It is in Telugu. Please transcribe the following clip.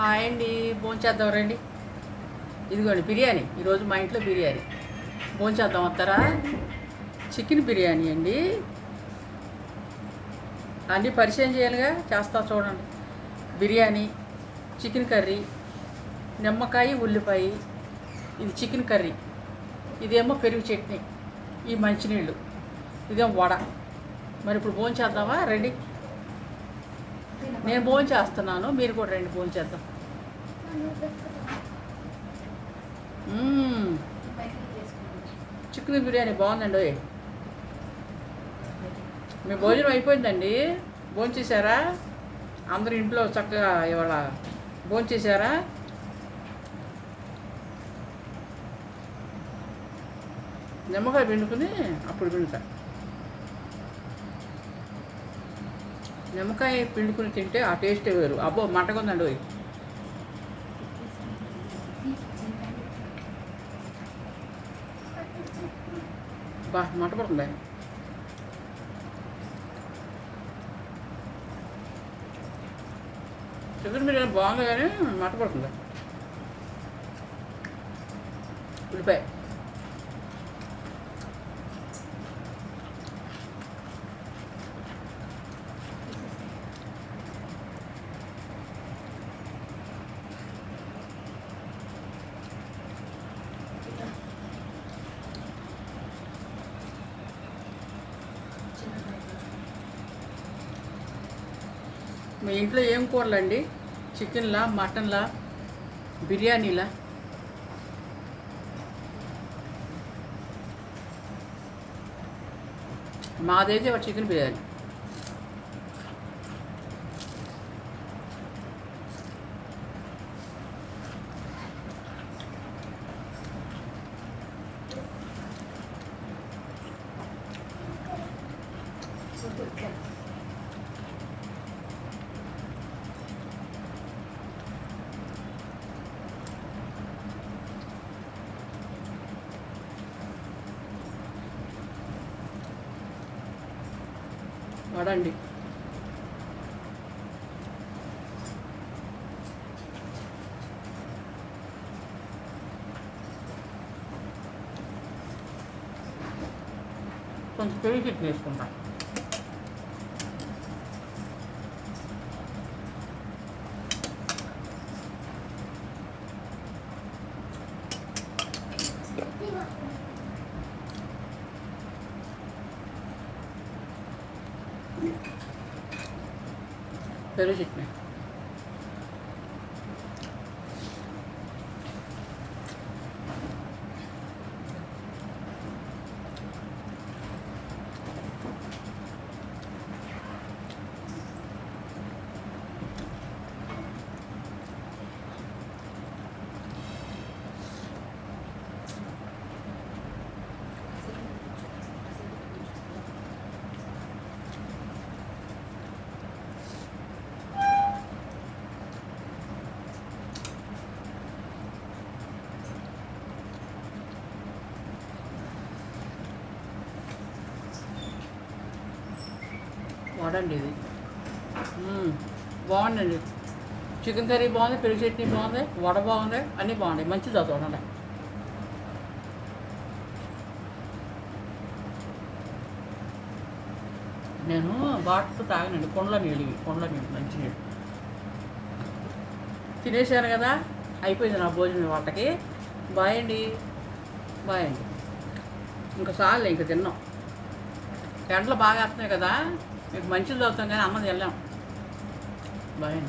హాయ్ అండి భోంచేద్దాం రండి. ఇదిగోండి బిర్యానీ. ఈరోజు మా ఇంట్లో బిర్యానీ. భోంచేద్దాం వస్తారా? చికెన్ బిర్యానీ అండి. అన్నీ పరిచయం చేయాలిగా? చేస్తా చూడండి. బిర్యానీ చికెన్ కర్రీ నిమ్మకాయ ఉల్లిపాయ. ఇది చికెన్ కర్రీ. ఇదేమో పెరుగు చట్నీ. ఈ మంచినీళ్ళు. ఇదేమో వడ. మరి ఇప్పుడు భోంచేద్దామా రండి. నేను భోంచేస్తున్నాను మీరు కూడా రండి భోంచేద్దాం చికెన్ బిర్యానీ బాగుందండి ఓయ్. మీ భోజనం అయిపోయిందండి. భోజనం చేశారా? అందరు ఇంట్లో చక్కగా ఇవాళ భోజనం చేశారా? నిమ్మకాయ పిండుకుని అప్పుడు పిండుతా. నిమ్మకాయ పిండుకుని తింటే ఆ టేస్టే వేరు. అబ్బో మంటగా ఉందండి బా మంట పడుతుంది? చికెన్ బిర్యానీ బాగుంది కానీ మంట పడుతుంది? ఉల్లిపాయ. మీ ఇంట్లో ఏం కూరలండి? చికెన్లా మటన్లా బిర్యానీలా? మాదైతే ఒక చికెన్ బిర్యానీ. వడండి. కొంచెం పెరిగి చట్నీ పెరుగు చట్నీ వడండి ఇది. బాగుందండి. చికెన్ కర్రీ బాగుంది పెరుగు చట్నీ బాగుంది వడ బాగుంది అన్నీ బాగున్నాయి. మంచిది అది చూడండి నేను వాటర్ తాగనండి. కొండల నీళ్ళు కొండల నీళ్ళు మంచి నీళ్ళు. తినేసాను కదా. అయిపోయింది నా భోజనం వాటకి. బాయ్ అండి. బాయ్ అండి. ఇంకా చాలు ఇంకా తిన్నాం. ఎండలు బాగా వస్తున్నాయి కదా. మీకు మంచిది అవుతాం కానీ అమ్మది వెళ్ళాం. బాయ్